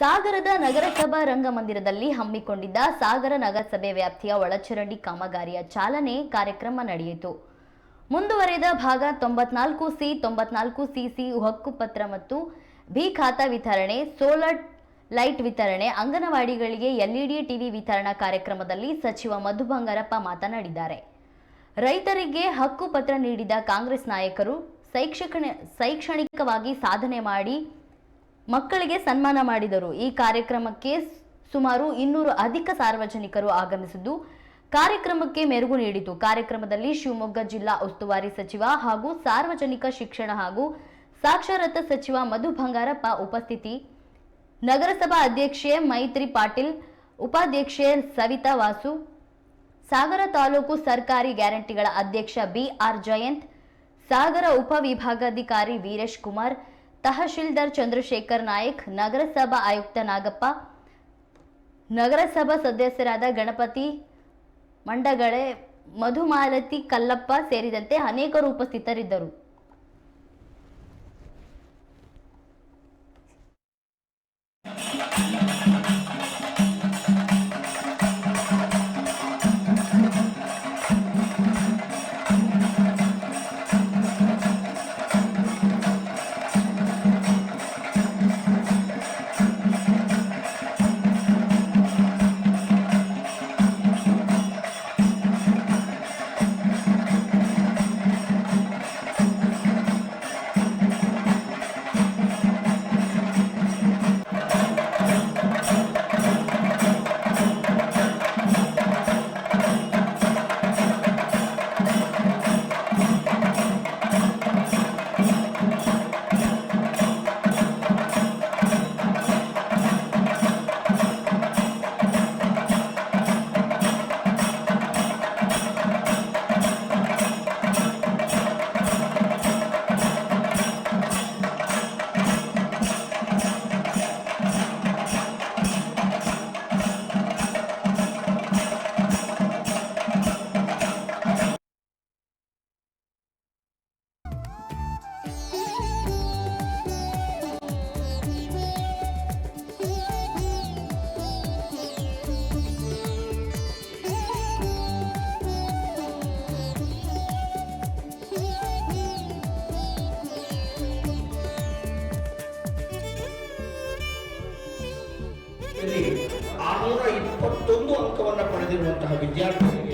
ಸಾಗರದ ನಗರಸಭಾ ರಂಗಮಂದಿರದಲ್ಲಿ ಹಮ್ಮಿಕೊಂಡಿದ್ದ ಸಾಗರ ನಗರಸಭೆ ವ್ಯಾಪ್ತಿಯ ಒಳಚರಂಡಿ ಕಾಮಗಾರಿಯ ಚಾಲನೆ ಕಾರ್ಯಕ್ರಮ ನಡೆಯಿತು. ಮುಂದುವರೆದ ಭಾಗ ತೊಂಬತ್ನಾಲ್ಕು ಸಿ, ತೊಂಬತ್ನಾಲ್ಕು ಸಿಸಿ ಹಕ್ಕುಪತ್ರ ಮತ್ತು ಬಿ ಖಾತಾ ವಿತರಣೆ, ಸೋಲಾರ್ ಲೈಟ್ ವಿತರಣೆ, ಅಂಗನವಾಡಿಗಳಿಗೆ ಎಲ್ಇಡಿ, ಟಿವಿ ವಿತರಣಾ ಕಾರ್ಯಕ್ರಮದಲ್ಲಿ ಸಚಿವ ಮಧು ಬಂಗಾರಪ್ಪ ಮಾತನಾಡಿದ್ದಾರೆ. ರೈತರಿಗೆ ಹಕ್ಕುಪತ್ರ ನೀಡಿದ ಕಾಂಗ್ರೆಸ್ ನಾಯಕರು ಶೈಕ್ಷಣಿಕ ಶೈಕ್ಷಣಿಕವಾಗಿ ಸಾಧನೆ ಮಾಡಿ ಮಕ್ಕಳಿಗೆ ಸನ್ಮಾನ ಮಾಡಿದರು. ಈ ಕಾರ್ಯಕ್ರಮಕ್ಕೆ ಸುಮಾರು ಇನ್ನೂರು ಅಧಿಕ ಸಾರ್ವಜನಿಕರು ಆಗಮಿಸಿದ್ದು, ಕಾರ್ಯಕ್ರಮಕ್ಕೆ ಮೆರುಗು ನೀಡಿತು. ಕಾರ್ಯಕ್ರಮದಲ್ಲಿ ಶಿವಮೊಗ್ಗ ಜಿಲ್ಲಾ ಉಸ್ತುವಾರಿ ಸಚಿವ ಹಾಗೂ ಸಾರ್ವಜನಿಕ ಶಿಕ್ಷಣ ಹಾಗೂ ಸಾಕ್ಷರತಾ ಸಚಿವ ಮಧು ಬಂಗಾರಪ್ಪ ಉಪಸ್ಥಿತಿ. ನಗರಸಭಾ ಅಧ್ಯಕ್ಷೆ ಮೈತ್ರಿ ಪಾಟೀಲ್, ಉಪಾಧ್ಯಕ್ಷೆ ಸವಿತಾ ವಾಸು, ಸಾಗರ ತಾಲೂಕು ಸರ್ಕಾರಿ ಗ್ಯಾರಂಟಿಗಳ ಅಧ್ಯಕ್ಷ ಬಿಆರ್ ಜಯಂತ್, ಸಾಗರ ಉಪವಿಭಾಗಾಧಿಕಾರಿ ವೀರೇಶ್ ಕುಮಾರ್ ತಹಶೀಲ್ದಾರ್ ಚಂದ್ರಶೇಖರ್ ನಾಯಕ್, ನಗರಸಭಾ ಆಯುಕ್ತ ನಾಗಪ್ಪ, ನಗರಸಭಾ ಸದಸ್ಯರಾದ ಗಣಪತಿ ಮಂಡಗಳೆ, ಮಧುಮಾಲತಿ ಕಲ್ಲಪ್ಪ ಸೇರಿದಂತೆ ಅನೇಕರು ಉಪಸ್ಥಿತರಿದ್ದರು. ಆರುನೂರ ಇಪ್ಪತ್ತೊಂದು ಅಂಕವನ್ನು ಪಡೆದಿರುವಂತಹ ವಿದ್ಯಾರ್ಥಿ